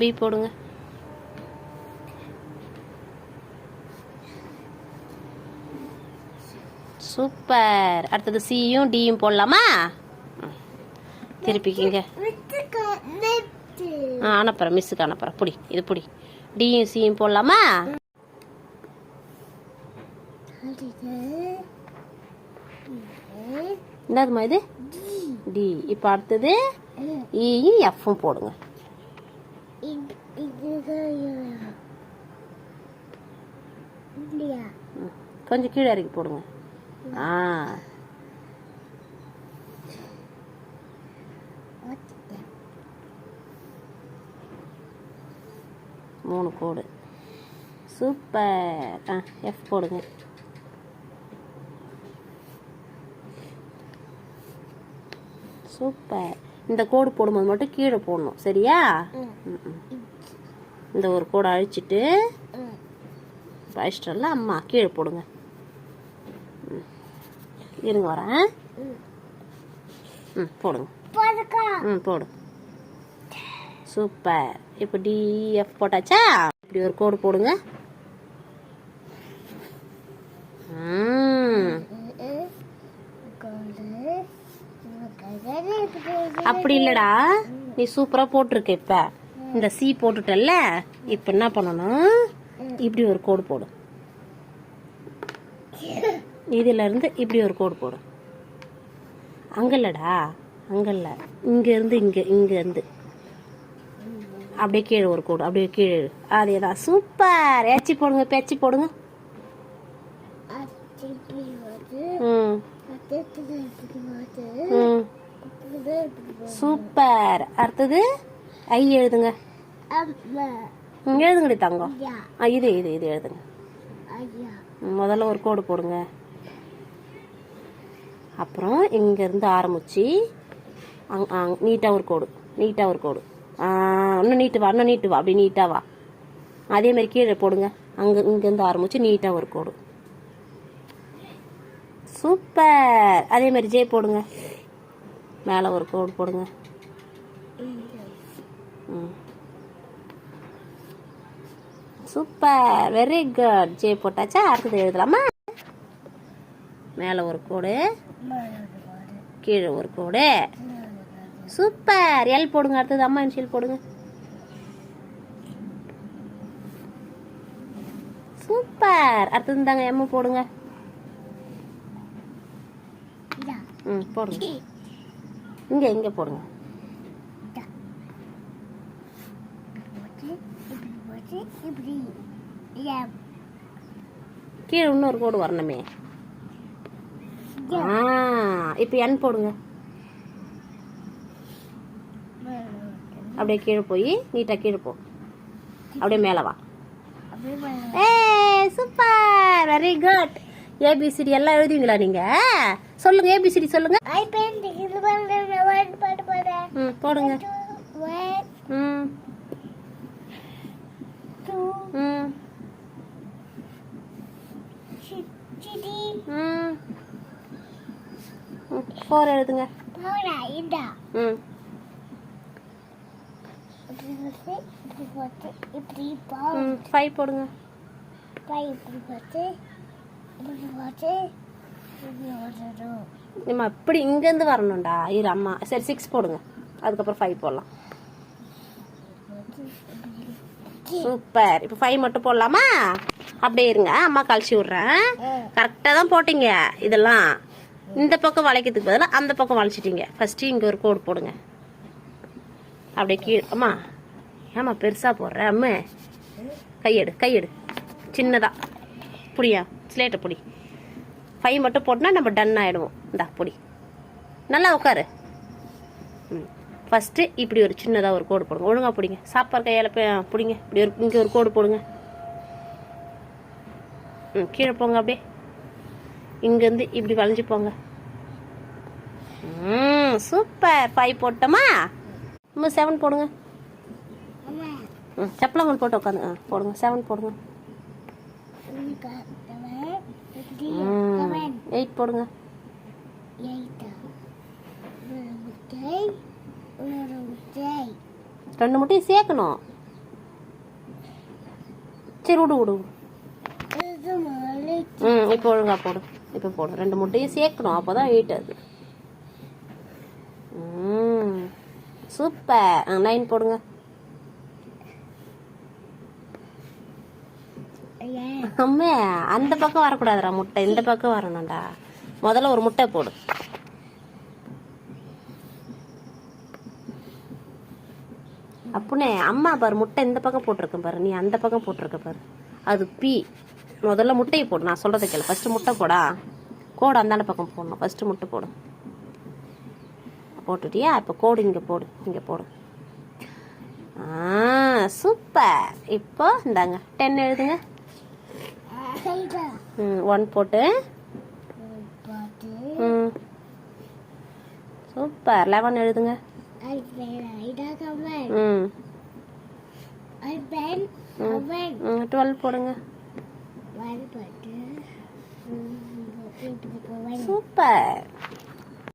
B போடுங்க. Super. அடுத்தது சியும் டியும் போடலாமா? திருப்பிக்கிங்க ஆ அனுப்புகிறேன் மிஸ்ஸுக்கு அனுப்புகிறேன் புடி இது புடி. டியும் சியும் போடலாமா? என்னதுமா இது? டி இப்போ அடுத்தது e இயும் எஃப்பும் போடுங்க ம். கொஞ்சம் கீழே இறக்கி போடுங்க. ஆ. மூணு கோடு. சூப்பர். ஆ எஃப் போடுங்க. சூப்பர். இந்த கோடு போடும்போது மட்டும் கீழே போடணும். சரியா. இந்த ஒரு கோடை அழிச்சிட்டு அழிச்சிட்டல அம்மா கீழே போடுங்க. இருங்க வரேன். ம் போடுங்க. ம் போடு. சூப்பர். இப்போ டிஎஃப் போட்டாச்சா? இப்படி ஒரு கோடு போடுங்க. அப்படி இல்லடா. நீ சூப்பரா போட்டிருக்க இப்ப. இந்த சி போட்டுட்டல்ல. இப்ப என்ன பண்ணணும்? இப்படி ஒரு கோடு போடு. இதுல இருந்து இப்படி ஒரு கோடு போடு. அங்க இல்லடா அங்க இல்ல இங்க இருந்து இங்க இங்க இருந்து அப்படியே கீழே ஒரு கோடு அப்படியே கீழே இழு. அதேதான். சூப்பர். ஏச்சி போடுங்க பேச்சி போடுங்க. சூப்பர். அடுத்தது ஐ எழுதுங்க. எழுதுங்கடி தங்கம். இது இது இது எழுதுங்க. முதல்ல ஒரு கோடு போடுங்க. அப்புறம் இங்கேருந்து ஆரம்பிச்சு அங் அங் நீட்டாக ஒரு கோடு நீட்டாக ஒரு கோடு. இன்னும் நீட்டு வா இன்னும் நீட்டு வா அப்படி நீட்டாக வா. அதே மாதிரி கீழே போடுங்க. அங்கே இங்கேருந்து ஆரம்பித்து நீட்டாக ஒரு கோடு. சூப்பர். அதே மாதிரி ஜே போடுங்க. மேலே ஒரு கோடு போடுங்க. ம். சூப்பர். வெரி குட் ஜே போட்டாச்சா? அடுத்தது எழுதலாமா? மேலே ஒரு கோடு கீழே ஒரு கோடு. சூப்பர். எல் போடுங்க அடுத்தது அம்மா இன்ஷியல் போடுங்க. சூப்பர். அடுத்தது தாங்க எம்மு போடுங்க. ம் போடுங்க. இங்க இங்க போடுங்க. கீழே இன்னொரு கோடு வரணுமே. ஆ இப்போ என் போடுங்க. அப்படியே கீழே போய் நீட்டா கீழே போ. அப்படியே மேலே வா. ஏ சூப்பர் வெரி குட் ஏபிசிடி எல்லாம் எழுதுவீங்களா நீங்க? சொல்லுங்க ஏபிசிடி சொல்லுங்க. போடுங்க ம் ம் ம் ஃபோர் எழுதுங்க. ம். ஃபைவ் போடுங்க. நம்ம இப்படி இங்கேருந்து வரணும்டா இரு அம்மா. சரி சிக்ஸ் போடுங்க. அதுக்கப்புறம் ஃபைவ் போடலாம். சூப்பர். இப்போ ஃபைவ் மட்டும் போடலாமா? அப்படியே இருங்க. அம்மா கழிச்சு விட்றேன். கரெக்டாக தான் போட்டீங்க இதெல்லாம். இந்த பக்கம் வளைக்கிறதுக்கு பதிலாக அந்த பக்கம் வளைச்சிட்டிங்க. ஃபஸ்ட்டு இங்கே ஒரு கோடு போடுங்க. அப்படியே கீழே அம்மா ஏம்மா பெருசாக போடுற? அம்மே. கையெடு கையெடு. சின்னதாக புடியா? ஸ்லேட்டை புடி. ஃபை மட்டும் போட்டோன்னா நம்ம டன் ஆகிடுவோம் இந்தா புடி. நல்லா உட்காரு. ம். ஃபஸ்ட்டு இப்படி ஒரு சின்னதாக ஒரு கோடு போடுங்க. ஒழுங்காக பிடிங்க. சாப்பாடு கையால் பிடிங்க. இப்படி ஒரு இங்கே ஒரு கோடு போடுங்க. ம் கீழே போங்க அப்படியே. இங்கேருந்து இப்படி வளைஞ்சு போங்க. ம் சூப்பர் ஃபைவ் போட்டோமா? இன்னும் செவன் போடுங்க. ம் செப்பலங்கள் போட்டு உட்காந்து ஆ போடுங்க. செவன் போடுங்க. எயிட் போடுங்க. ரெண்டு முட்டையும் சேர்க்கணும். சரி விடு விடு ம் இப்போ ஒழுங்கா போடு. இப்போ போடு ரெண்டு முட்டையும் சேர்க்கணும். அப்போதான் வெயிட் அது. ம். சூப்பர். லைன் போடுங்க. அம்மே அந்த பக்கம் வரக்கூடாதுடா முட்டை. இந்த பக்கம் வரணும்டா. முதல்ல ஒரு முட்டை போடு. அப்புனே அம்மா பாரு முட்டை இந்த பக்கம் போட்டிருக்கேன் பாரு. நீ அந்த பக்கம் போட்டிருக்க பாரு. அது பி முதல்ல முட்டையை போடு. நான் சொல்றதை கேளு. ஃபர்ஸ்ட் முட்டை போடா. கோடு அந்தாண்ட பக்கம் போடணும். ஃபர்ஸ்ட் முட்டை போடு. போட்டுட்டியா? இப்போ கோடு இங்கே போடு. இங்கே போடு. ஆ சூப்பர். இப்போ இந்தாங்க. டென் எழுதுங்க. ஒன் போட்டு. சூப்பர். லெவன் எழுதுங்க. டுவெல் போடுங்க ஒன் பாட்டு இது கமன் சூப்பர்